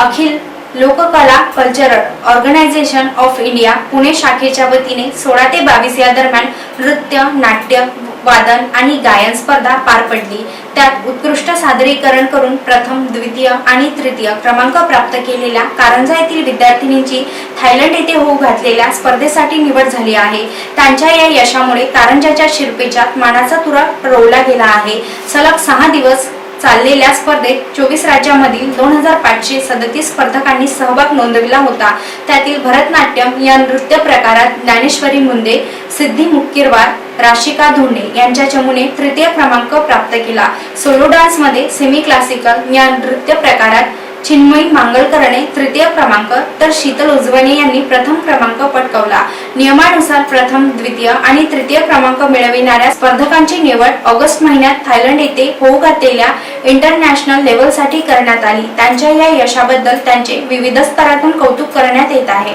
Akhil Lokkala cultural organisation of India Pune शाखेच्या वतीने सोळा ते बावीस या दरम्यान नृत्य नाट्य वादन आणि गायन स्पर्धा पार पडली. त्यात उत्कृष्ट सादरीकरण करून प्रथम द्वितीय आणि तृतीय क्रमांक प्राप्त केलेल्या कारंजा येथील विद्यार्थिनींची थायलंड येथे होऊ घातलेल्या स्पर्धेसाठी निवड झाली आहे. त्यांच्या या यशामुळे कारंजाच्या शिरपेच्यात मानाचा तुरा रोवला गेला आहे. सलग सहा दिवस चाललेल्या स्पर्धेत चोवीस राज्यामधील दोन हजार पाचशे सदतीस स्पर्धकांनी सहभाग नोंदविला होता. त्यातील भरतनाट्यम या नृत्य प्रकारात ज्ञानेश्वरी मुंदे सिद्धी मुक्कीरवार राशिका धोंडे यांच्या चमूने तृतीय क्रमांक प्राप्त केला. सोलो डान्समध्ये सेमी क्लासिकल या नृत्य प्रकारात चिन्मयी मांगलकरने तृतीय क्रमांक तर शीतल उजवणे यांनी प्रथम क्रमांक पटकावला. नियमानुसार प्रथम द्वितीय आणि तृतीय क्रमांक मिळविणाऱ्या स्पर्धकांची निवड ऑगस्ट महिन्यात थायलंड येथे होऊ घातलेल्या इंटरनॅशनल लेवलसाठी करण्यात आली. त्यांच्या या यशाबद्दल त्यांचे विविध स्तरातून कौतुक करण्यात येत आहे.